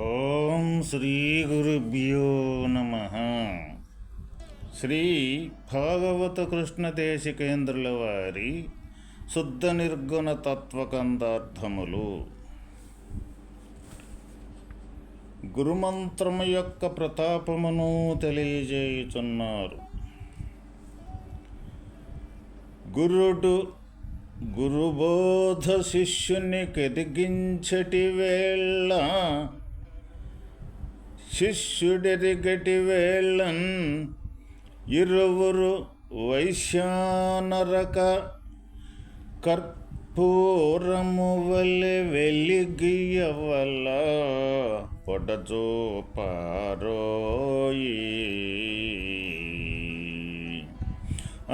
ఓం శ్రీ గురుభ్యో నమ. శ్రీ భాగవత కృష్ణ దేశికేంద్రుల వారి శుద్ధ నిర్గుణ తత్వకందార్థములు. గురుమంత్రము యొక్క ప్రతాపమును తెలియజేయుచున్నారు. గురుడు గురుబోధ శిష్యుని కెదిగించటి వేళ శిష్యుడెరిగటి వేళ్ళన్ ఇరువురు వైశ్యానరక కర్పూరము వలె వెలిగియవల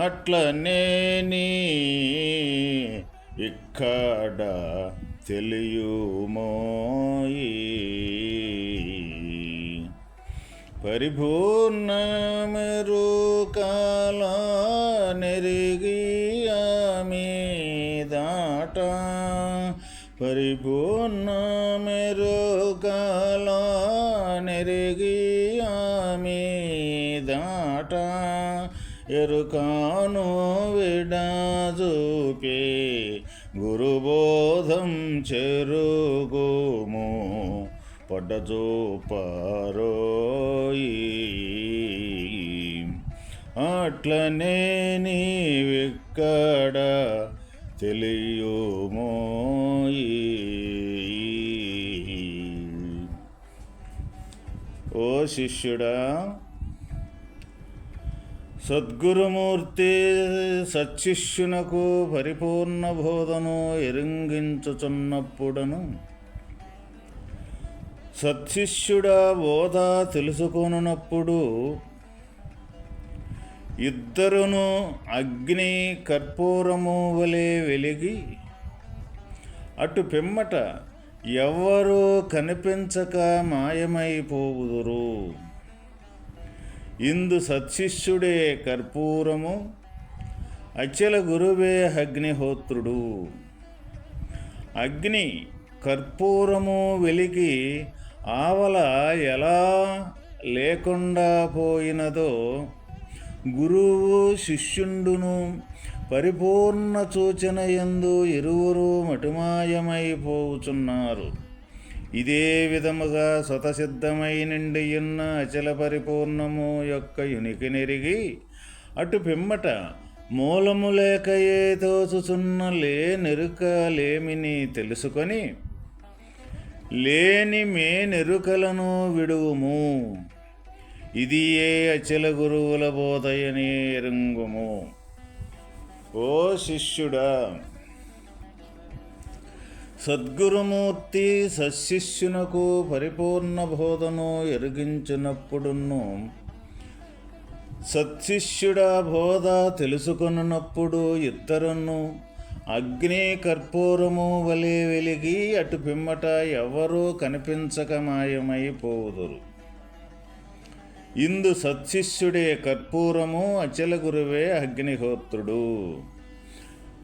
అట్లనే నీ ఇక్కడ తెలియుమోయి. పరిపూర్ణమరు కాల నెరిగి ఆమె దాట పరిపూర్ణమెరు కాల నెరిగి ఆమె దాట ఎరుకాను విడాజూపే గురుబోధం చెరుగుము పడజోపారోయి అట్లనే నీవిక్కడ తెలియమోయి ఓ శిష్యుడా సద్గురుమూర్తి సత్శిష్యునకు పరిపూర్ణ బోధను ఎరింగించుచున్నప్పుడను సత్శిష్యుడా బోధ తెలుసుకొనున్నప్పుడు ఇద్దరును అగ్ని కర్పూరము వలె వెలిగి అటు పిమ్మట ఎవ్వరూ కనిపించక మాయమైపోవుదురు. ఇందు సత్శిష్యుడే కర్పూరము అచల గురువే అగ్నిహోత్రుడు. అగ్ని కర్పూరము వెలిగి ఆవల ఎలా లేకుండా పోయినదో గురువు శిష్యుండును పరిపూర్ణ సూచన ఎందు ఇరువురు మటుమాయమైపోవుచున్నారు ఇదే విధముగా స్వతసిద్ధమై నిండియున్న అచల పరిపూర్ణము యొక్క యునికి నెరిగి అటు పిమ్మట మూలము లేకయే తోచుచున్న లే నెరుక లేమిని తెలుసుకొని లేని మే నెరుకలను విడువుము. ఇది ఏ అచల గురువుల బోధయనే ఎరుంగుము. ఓ శిష్యుడా! సద్గురుమూర్తి సశిష్యునకు పరిపూర్ణ బోధను ఎరిగించినప్పుడును సత్శిష్యుడా బోధ తెలుసుకొనున్నప్పుడు ఇద్దరును అగ్ని కర్పూరము వలె వెలిగి అటు పిమ్మట ఎవరూ కనిపించక మాయమైపోదురు ఇందు సత్శిష్యుడే కర్పూరము అచల గురువే అగ్నిహోత్రుడు.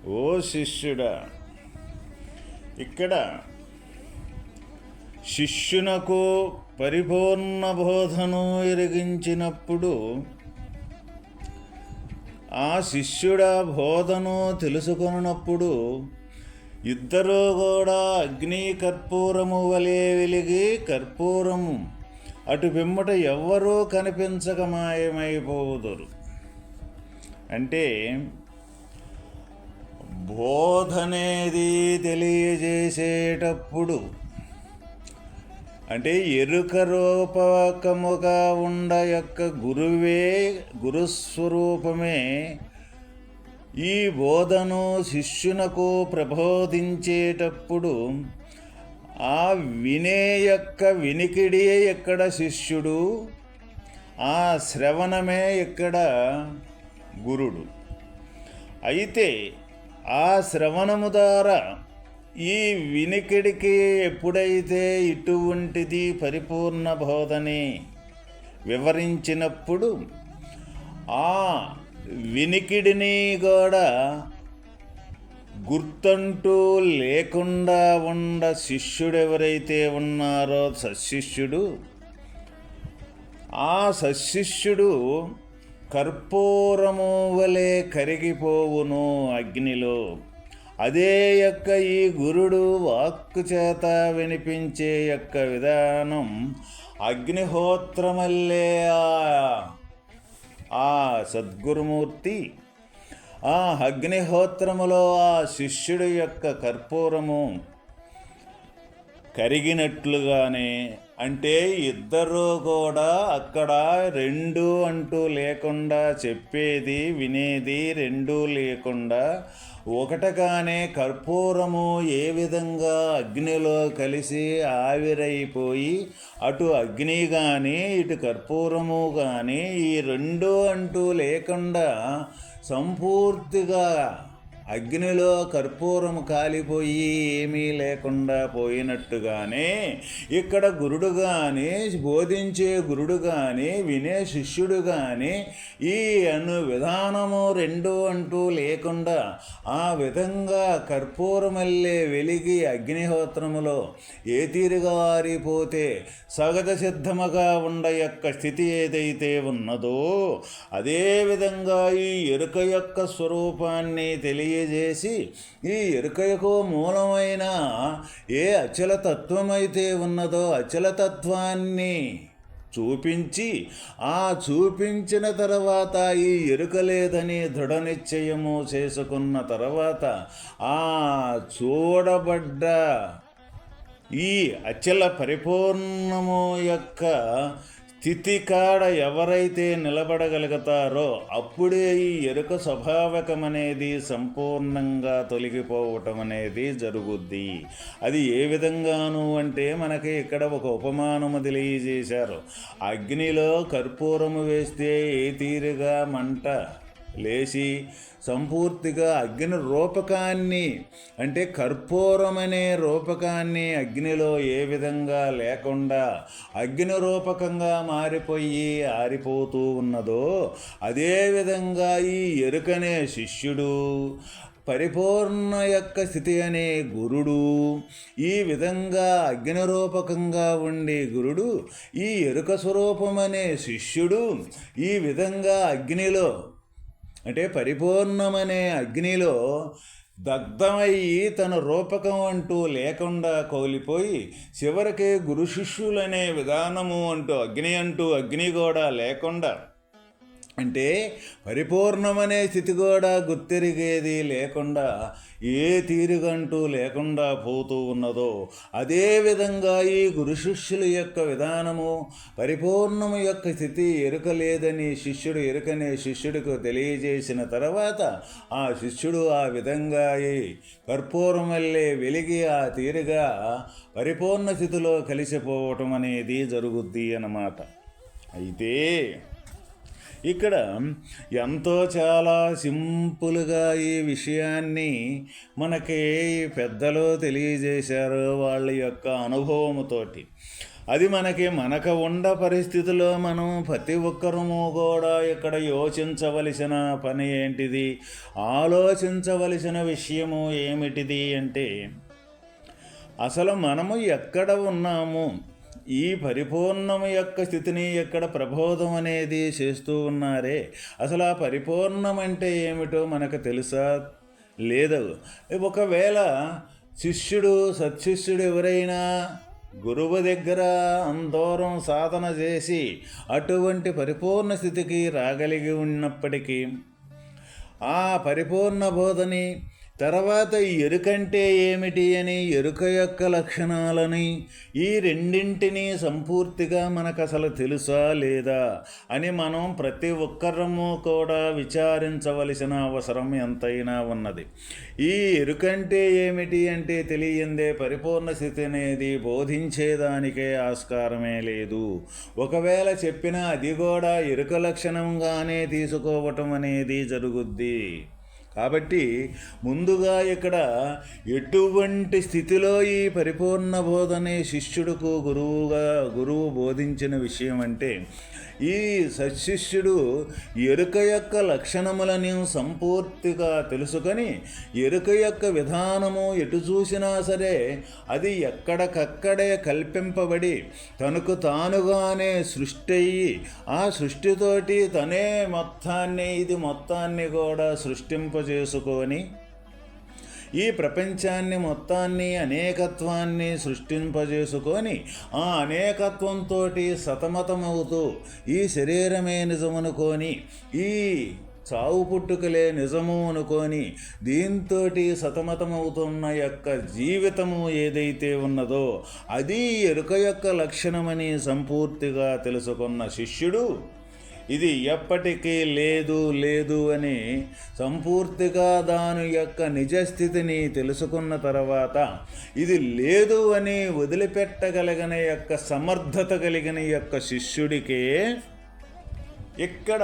ఓ శిష్యుడా ఇక్కడ శిష్యునకు పరిపూర్ణ బోధను ఎరిగించినప్పుడు ఆ శిష్యుడ బోధను తెలుసుకొనున్నప్పుడు ఇద్దరూ కూడా అగ్ని కర్పూరము వలె వెలిగి కర్పూరము అటు పిమ్మట ఎవ్వరూ కనిపించక మాయమైపోదురు అంటే బోధనేది తెలియజేసేటప్పుడు అంటే ఎరుక రూపకముగా ఉండ యొక్క గురువే గురుస్వరూపమే. ఈ బోధను శిష్యునకు ప్రబోధించేటప్పుడు ఆ వినే యొక్క వినికిడి ఎక్కడ శిష్యుడు? ఆ శ్రవణమే ఎక్కడ గురుడు? అయితే ఆ శ్రవణము ద్వారా ఈ వినికిడికి ఎప్పుడైతే ఇటువంటిది పరిపూర్ణ బోధని వివరించినప్పుడు ఆ వినికిడిని కూడా గుర్తంటూ లేకుండా ఉండ శిష్యుడు ఎవరైతే ఉన్నారో సశిష్యుడు ఆ సశిష్యుడు కర్పూరము వలె కరిగిపోవును అగ్నిలో. అదే యొక్క ఈ గురుడు వాక్కు చేత వినిపించే యొక్క విధానం అగ్నిహోత్రమల్లే ఆ- ఆ సద్గురుమూర్తి. ఆ అగ్నిహోత్రములో ఆ శిష్యుడి యొక్క కర్పూరము కరిగినట్లుగానే అంటే ఇద్దరు కూడా అక్కడ రెండు అంటూ లేకుండా చెప్పేది వినేది రెండు లేకుండా ఒకటగానే కర్పూరము ఏ విధంగా అగ్నిలో కలిసి ఆవిరైపోయి అటు అగ్ని కానీ ఇటు కర్పూరము కానీ ఈ రెండు అంటూ లేకుండా సంపూర్తిగా అగ్నిలో కర్పూరం కాలిపోయి ఏమీ లేకుండా పోయినట్టుగానే ఇక్కడ గురుడు కానీ బోధించే గురుడు కానీ వినే శిష్యుడు కానీ ఈ అను విధానము రెండు అంటూ లేకుండా ఆ విధంగా కర్పూరమల్లే వెలిగి అగ్నిహోత్రములో ఏ తీరుగా ఆరిపోతే సగత సిద్ధముగా ఉండ యొక్క స్థితి ఏదైతే ఉన్నదో అదేవిధంగా ఈ ఎరుక యొక్క స్వరూపాన్ని తెలియ తెలియజేసి ఈ ఎరుకయకు మూలమైన ఏ అచల తత్వమైతే ఉన్నదో అచల తత్వాన్ని చూపించి ఆ చూపించిన తర్వాత ఈ ఎరుక లేదని దృఢ నిశ్చయము చేసుకున్న తర్వాత ఆ చూడబడ్డ ఈ అచల పరిపూర్ణము యొక్క స్థితి కాడ ఎవరైతే నిలబడగలుగుతారో అప్పుడే ఈ ఎరుక స్వభావకం అనేది సంపూర్ణంగా తొలగిపోవటం అనేది జరుగుద్ది. అది ఏ విధంగాను అంటే మనకి ఇక్కడ ఒక ఉపమానము తెలియజేశారు. అగ్నిలో కర్పూరము వేస్తే ఏ తీరుగా మంట? లేచి సంపూర్తిగా అగ్ని రూపకాన్ని అంటే కర్పూరం అనే రూపకాన్ని అగ్నిలో ఏ విధంగా లేకుండా అగ్ని రూపకంగా మారిపోయి ఆరిపోతూ ఉన్నదో అదేవిధంగా ఈ ఎరుకనే శిష్యుడు పరిపూర్ణ యొక్క స్థితి అనే గురుడు ఈ విధంగా అగ్నిరూపకంగా ఉండే గురుడు ఈ ఎరుక స్వరూపం అనే శిష్యుడు ఈ విధంగా అగ్నిలో అంటే పరిపూర్ణమనే అగ్నిలో దగ్ధమయ్యి తన రూపకం అంటూ లేకుండా కోల్పోయి చివరికి గురు శిష్యులనే విధానము అంటూ అగ్ని అంటూ అగ్ని కూడా లేకుండా అంటే పరిపూర్ణమనే స్థితి కూడా గుర్తిరిగేది లేకుండా ఏ తీరుగంటూ లేకుండా పోతూ ఉన్నదో అదే విధంగా ఈ గురు శిష్యుల యొక్క విధానము పరిపూర్ణము యొక్క స్థితి ఎరుక లేదని శిష్యుడు ఎరుకనే శిష్యుడికి తెలియజేసిన తర్వాత ఆ శిష్యుడు ఆ విధంగా ఈ కర్పూరం వల్లే వెలిగి ఆ తీరుగా పరిపూర్ణ స్థితిలో కలిసిపోవటం అనేది జరుగుద్ది అన్నమాట. అయితే ఇక్కడ ఎంతో చాలా సింపుల్గా ఈ విషయాన్ని మనకి పెద్దలు తెలియజేశారు వాళ్ళ యొక్క అనుభవముతోటి. అది మనకి మనకు ఉండ పరిస్థితిలో మనం ప్రతి ఒక్కరము కూడా ఇక్కడ యోచించవలసిన పని ఏంటిది? ఆలోచించవలసిన విషయము ఏమిటిది అంటే అసలు మనము ఎక్కడ ఉన్నాము? ఈ పరిపూర్ణము యొక్క స్థితిని ఎక్కడ ప్రబోధం అనేది చేస్తూ ఉన్నారే? అసలు ఆ పరిపూర్ణం అంటే ఏమిటో మనకు తెలుసా? లేదు. ఒకవేళ శిష్యుడు సత్శిష్యుడు ఎవరైనా గురువు దగ్గర అందూరం సాధన చేసి అటువంటి పరిపూర్ణ స్థితికి రాగలిగి ఉన్నప్పటికీ ఆ పరిపూర్ణ బోధని తర్వాత ఎరుకంటే ఏమిటి అని ఎరుక యొక్క లక్షణాలని ఈ రెండింటినీ సంపూర్తిగా మనకు అసలు తెలుసా లేదా అని మనం ప్రతి ఒక్కరము కూడా విచారించవలసిన అవసరం ఎంతైనా ఉన్నది. ఈ ఎరుకంటే ఏమిటి అంటే తెలియందే పరిపూర్ణ స్థితి అనేది బోధించేదానికే ఆస్కారమే లేదు. ఒకవేళ చెప్పినా అది కూడా ఎరుక లక్షణంగానే తీసుకోవటం అనేది జరుగుద్ది. కాబట్టి ముందుగా ఇక్కడ ఎటువంటి స్థితిలో ఈ పరిపూర్ణ బోధనే శిష్యుడుకు గురువుగా గురువు బోధించిన విషయం అంటే ఈ సశిష్యుడు ఎరుక యొక్క లక్షణములని సంపూర్తిగా తెలుసుకొని ఎరుక యొక్క విధానము ఎటు చూసినా సరే అది ఎక్కడికక్కడే కల్పింపబడి తనకు తానుగానే సృష్టి అయ్యి ఆ సృష్టితోటి తనే మొత్తాన్ని ఇది మొత్తాన్ని కూడా సృష్టింపజేసుకొని ఈ ప్రపంచాన్ని మొత్తాన్ని అనేకత్వాన్ని సృష్టింపజేసుకొని ఆ అనేకత్వంతో సతమతమవుతూ ఈ శరీరమే నిజమనుకొని ఈ చావు పుట్టుకలే నిజము అనుకొని దీంతో సతమతమవుతున్న యొక్క జీవితము ఏదైతే ఉన్నదో అది ఎరుక యొక్క లక్షణమని సంపూర్తిగా తెలుసుకున్న శిష్యుడు ఇది ఎప్పటికీ లేదు లేదు అని సంపూర్తిగా దాని యొక్క నిజస్థితిని తెలుసుకున్న తర్వాత ఇది లేదు అని వదిలిపెట్టగలిగిన యొక్క సమర్థత కలిగిన యొక్క శిష్యుడికే ఇక్కడ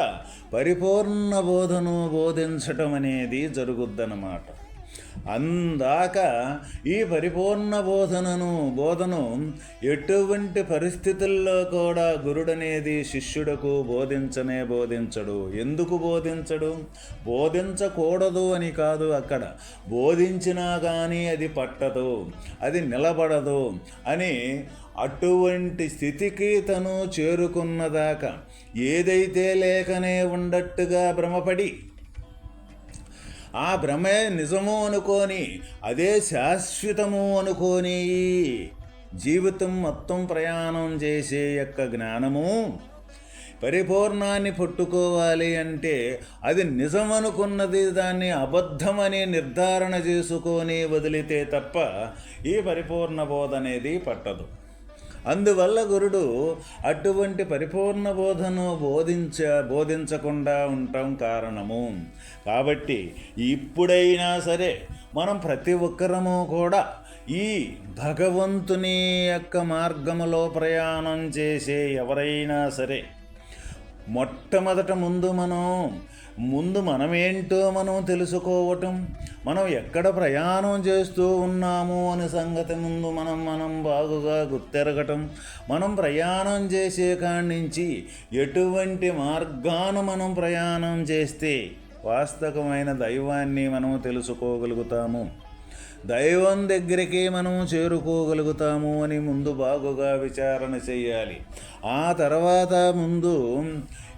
పరిపూర్ణ బోధను బోధించటం అనేది జరుగుద్దన్నమాట. అందాక ఈ పరిపూర్ణ బోధనను బోధను ఎటువంటి పరిస్థితుల్లో కూడా గురుడనేది శిష్యుడకు బోధించనే బోధించడు. ఎందుకు బోధించడు? బోధించకూడదు అని కాదు అక్కడ. బోధించినా కానీ అది పట్టదు అది నిలబడదు అని అటువంటి స్థితికి తను చేరుకున్నదాకా ఏదైతే లేకనే ఉండట్టుగా భ్రమపడి ఆ భ్రమే నిజము అనుకొని అదే శాశ్వతము అనుకోని. జీవితం మొత్తం ప్రయాణం చేసే యొక్క జ్ఞానము పరిపూర్ణాన్ని పట్టుకోవాలి అంటే అది నిజమనుకున్నది దాన్ని అబద్ధమని నిర్ధారణ చేసుకొని వదిలితే తప్ప ఈ పరిపూర్ణ బోధ అనేది పట్టదు. అందువల్ల గురుడు అటువంటి పరిపూర్ణ బోధను బోధించ బోధించకుండా ఉండటం కారణము. కాబట్టి ఇప్పుడైనా సరే మనం ప్రతి ఒక్కరము కూడా ఈ భగవంతుని యొక్క మార్గములో ప్రయాణం చేసే ఎవరైనా సరే మొట్టమొదట ముందు మనం ముందు మనమేంటో మనం తెలుసుకోవటం మనం ఎక్కడ ప్రయాణం చేస్తూ ఉన్నాము అనే సంగతి ముందు మనం మనం బాగుగా గుర్తెరగటం మనం ప్రయాణం చేసే కాడి నుంచి ఎటువంటి మార్గాన మనం ప్రయాణం చేస్తే వాస్తవమైన దైవాన్ని మనం తెలుసుకోగలుగుతాము. దైవం దగ్గరికి మనం చేరుకోగలుగుతాము అని ముందు బాగుగా విచారణ చేయాలి. ఆ తర్వాత ముందు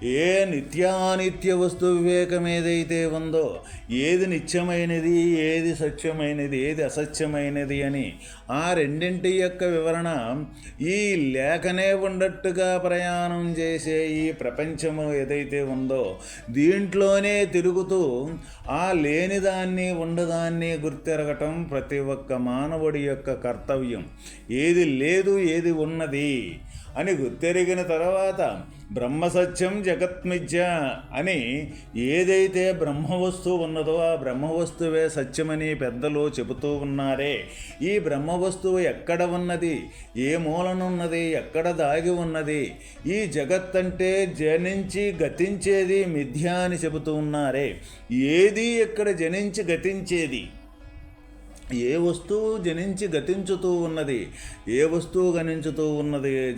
ఏ నిత్యానిత్య వస్తు వివేకం ఏదైతే ఉందో ఏది నిత్యమైనది ఏది సత్యమైనది ఏది అసత్యమైనది అని ఆ రెండింటి యొక్క వివరణ ఈ లేఖనే ఉండట్టుగా ప్రయాణం చేసే ఈ ప్రపంచము ఏదైతే ఉందో దీంట్లోనే తిరుగుతూ ఆ లేనిదాన్ని ఉండదాన్ని గుర్తెరగటం ప్రతి ఒక్క మానవుడి యొక్క కర్తవ్యం. ఏది లేదు ఏది ఉన్నది. అని గుర్తెరిగిన తర్వాత బ్రహ్మసత్యం జగత్మిథ్య అని ఏదైతే బ్రహ్మవస్తువు ఉన్నదో ఆ బ్రహ్మవస్తువే సత్యమని పెద్దలు చెబుతూ ఉన్నారే. ఈ బ్రహ్మవస్తువు ఎక్కడ ఉన్నది? ఏ మూలనున్నది? ఎక్కడ దాగి ఉన్నది? ఈ జగత్ అంటే జనించి గతించేది మిథ్య అని చెబుతూ ఉన్నారే. ఏది ఎక్కడ జనించి గతించేది? ఏ వస్తువు జనించి గతించుతూ ఉన్నది? ఏ వస్తువు గణించుతూ ఉన్నది?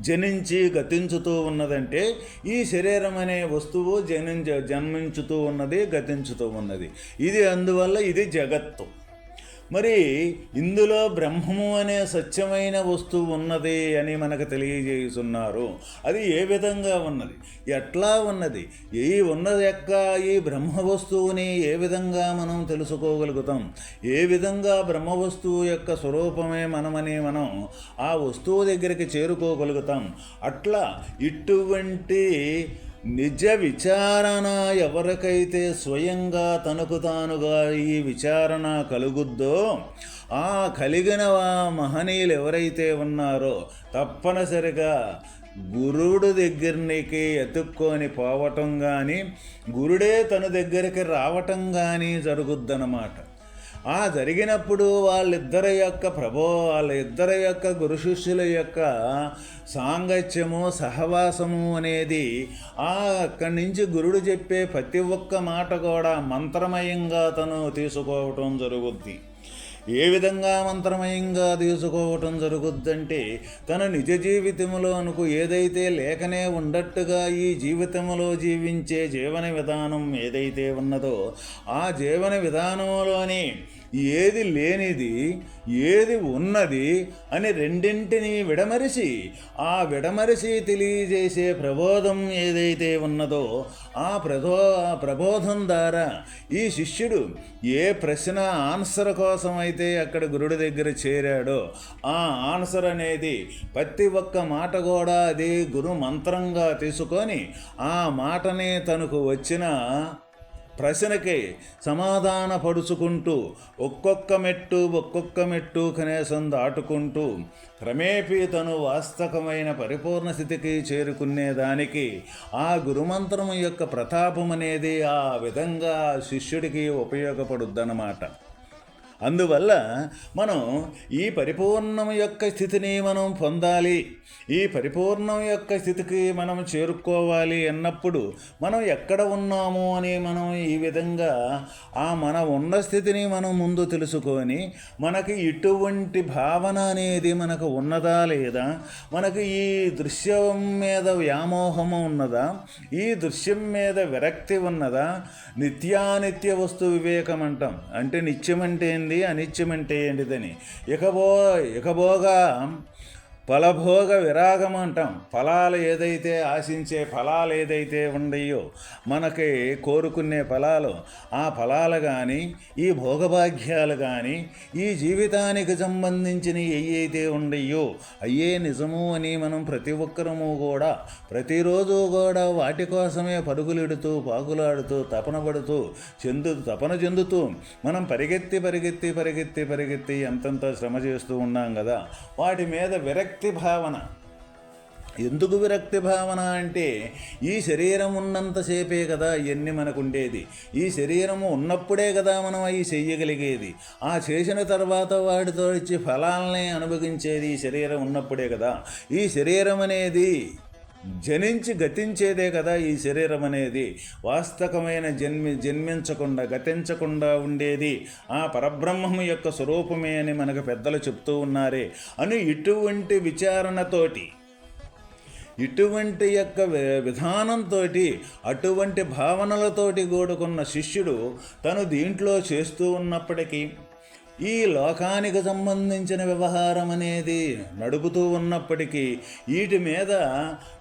జనించి గతించుతూ ఉన్నదంటే ఈ శరీరం అనే వస్తువు జనించ జన్మించుతూ ఉన్నది గతించుతూ ఉన్నది. ఇది అందువల్ల ఇది జగత్తు. మరి ఇందులో బ్రహ్మము అనే సత్యమైన వస్తువు ఉన్నది అని మనకు తెలియజేస్తున్నారు అది ఏ విధంగా ఉన్నది? ఎట్లా ఉన్నది? ఈ ఉన్నది యొక్క ఈ బ్రహ్మ వస్తువుని ఏ విధంగా మనం తెలుసుకోగలుగుతాం? ఏ విధంగా బ్రహ్మ వస్తువు యొక్క స్వరూపమే మనమని మనం ఆ వస్తువు దగ్గరికి చేరుకోగలుగుతాం? అట్లా ఇటువంటి నిజ విచారణ ఎవరికైతే స్వయంగా తనకు తానుగా ఈ విచారణ కలుగుద్దో ఆ కలిగిన మహనీయులు ఎవరైతే ఉన్నారో తప్పనిసరిగా గురుడు దగ్గరికి ఎత్తుక్కొని పోవటం కానీ గురుడే తన దగ్గరికి రావటం కానీ జరుగుద్దన్నమాట. ఆ జరిగినప్పుడు వాళ్ళిద్దరి యొక్క ప్రభో వాళ్ళిద్దరి యొక్క గురు శిష్యుల యొక్క సాంగత్యము సహవాసము అనేది ఆ అక్కడి నుంచి గురుడు చెప్పే ప్రతి ఒక్క మాట కూడా మంత్రమయంగా తను తీసుకోవటం జరుగుద్ది. ఏ విధంగా మంత్రమయంగా తీసుకోవటం జరుగుద్దంటే తన నిజ జీవితంలో అనుకు ఏదైతే లేకనే ఉండట్టుగా ఈ జీవితంలో జీవించే జీవన విధానం ఏదైతే ఉన్నదో ఆ జీవన విధానంలోని ఏది లేనిది ఏది ఉన్నది అని రెండింటిని విడమరిసి ఆ విడమరిసి తెలియజేసే ప్రబోధం ఏదైతే ఉన్నదో ఆ ప్రబో ప్రబోధం ద్వారా ఈ శిష్యుడు ఏ ప్రశ్న ఆన్సర్ కోసం అయితే అక్కడ గురుడి దగ్గర చేరాడో ఆ ఆన్సర్ అనేది ప్రతి ఒక్క మాట కూడా అది గురు మంత్రంగా తీసుకొని ఆ మాటనే తనకు వచ్చిన ప్రశ్నకి సమాధాన పడుచుకుంటూ ఒక్కొక్క మెట్టు ఒక్కొక్క మెట్టు కనీసం దాటుకుంటూ క్రమేపీ తను వాస్తవమైన పరిపూర్ణ స్థితికి చేరుకునేదానికి ఆ గురుమంత్రం యొక్క ప్రతాపం అనేది ఆ విధంగా శిష్యుడికి ఉపయోగపడుద్దన్నమాట. అందువల్ల మనం ఈ పరిపూర్ణం యొక్క స్థితిని మనం పొందాలి. ఈ పరిపూర్ణం యొక్క స్థితికి మనం చేరుకోవాలి అన్నప్పుడు మనం ఎక్కడ ఉన్నాము అని మనం ఈ విధంగా ఆ మన ఉన్న స్థితిని మనం ముందు తెలుసుకొని మనకి ఇటువంటి భావన అనేది మనకు ఉన్నదా లేదా మనకి ఈ దృశ్యం మీద వ్యామోహము ఉన్నదా ఈ దృశ్యం మీద విరక్తి ఉన్నదా నిత్యానిత్య వస్తు వివేకం అంటాం అంటే నిత్యం అంటే ఏంది? అనిత్యం అంటే ఏంటిదని? ఇకబో ఇకబోగా ఫలభోగ విరాగం అంటాం. ఫలాలు ఏదైతే ఆశించే ఫలాలు ఏదైతే ఉన్నాయో మనకి కోరుకునే ఫలాలు ఆ ఫలాలు కానీ ఈ భోగభాగ్యాలు కానీ ఈ జీవితానికి సంబంధించిన ఏవైతే ఉన్నాయో అయ్యే నిజము అని మనం ప్రతి ఒక్కరము కూడా ప్రతిరోజు కూడా వాటి కోసమే పరుగులెడుతూ పాకులాడుతూ తపన పడుతూ చెందు తపన చెందుతూ మనం పరిగెత్తి పరిగెత్తి పరిగెత్తి పరిగెత్తి ఎంతంత శ్రమ చేస్తూ ఉన్నాం కదా వాటి మీద విరక్తి భావన ఎందుకు విరక్తి భావన అంటే ఈ శరీరం ఉన్నంతసేపే కదా ఇవన్నీ మనకు ఉండేది ఈ శరీరము ఉన్నప్పుడే కదా మనం అవి చెయ్యగలిగేది. ఆ చేసిన తర్వాత వాటితో ఇచ్చి ఫలాలనే అనుభవించేది ఈ శరీరం ఉన్నప్పుడే కదా. ఈ శరీరం అనేది జనించి గతించేదే కదా ఈ శరీరం అనేది. వాస్తవమైన జన్మి జన్మించకుండా గతించకుండా ఉండేది. ఆ పరబ్రహ్మము యొక్క స్వరూపమే అని మనకు పెద్దలు చెప్తూ ఉన్నారే. అని ఇటువంటి విచారణతోటి ఇటువంటి యొక్క విధానంతో అటువంటి భావనలతోటి కూడుకున్న శిష్యుడు తను దీంట్లో చేస్తూ ఉన్నప్పటికీ ఈ లోకానికి సంబంధించిన వ్యవహారం అనేది నడుపుతూ ఉన్నప్పటికీ వీటి మీద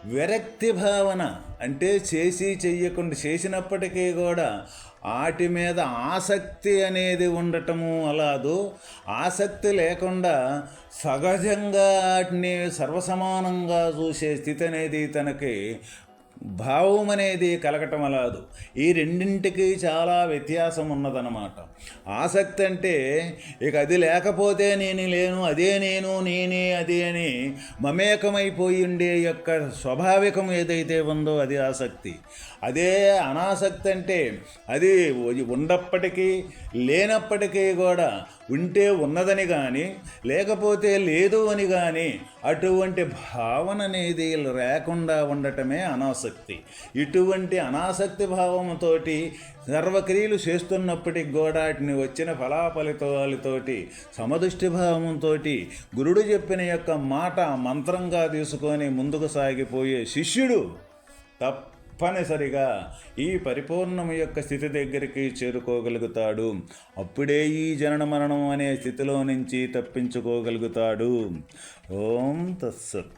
విరక్తి భావన అంటే చేసి చెయ్యకుండా చేసినప్పటికీ కూడా వాటి మీద ఆసక్తి అనేది ఉండటము అలాదు. ఆసక్తి లేకుండా సహజంగా వాటిని సర్వసమానంగా చూసే స్థితి అనేది తనకి భావం అనేది కలగటం అలాదు. ఈ రెండింటికి చాలా వ్యత్యాసం ఉన్నదన్నమాట ఆసక్తి అంటే ఇక అది లేకపోతే నేను లేను అదే నేను నేనే అది అని మమేకమైపోయి ఉండే యొక్క స్వాభావికం ఏదైతే ఉందో అది ఆసక్తి. అదే అనాసక్తి అంటే అది ఉన్నప్పటికీ లేనప్పటికీ కూడా ఉంటే ఉన్నదని కానీ లేకపోతే లేదు అని కానీ అటువంటి భావన అనేది లేకుండా ఉండటమే అనాసక్తి. ఇటువంటి అనాసక్తి భావంతో సర్వక్రియలు చేస్తున్నప్పటికి కూడా వాటిని వచ్చిన ఫలాఫలితాలతోటి సమదృష్టి భావంతో గురుడు చెప్పిన యొక్క మాట మంత్రంగా తీసుకొని ముందుకు సాగిపోయే శిష్యుడు తప్పనిసరిగా ఈ పరిపూర్ణము యొక్క స్థితి దగ్గరికి చేరుకోగలుగుతాడు. అప్పుడే ఈ జనన మరణం అనే స్థితిలో నుంచి తప్పించుకోగలుగుతాడు. ఓం తత్సత్.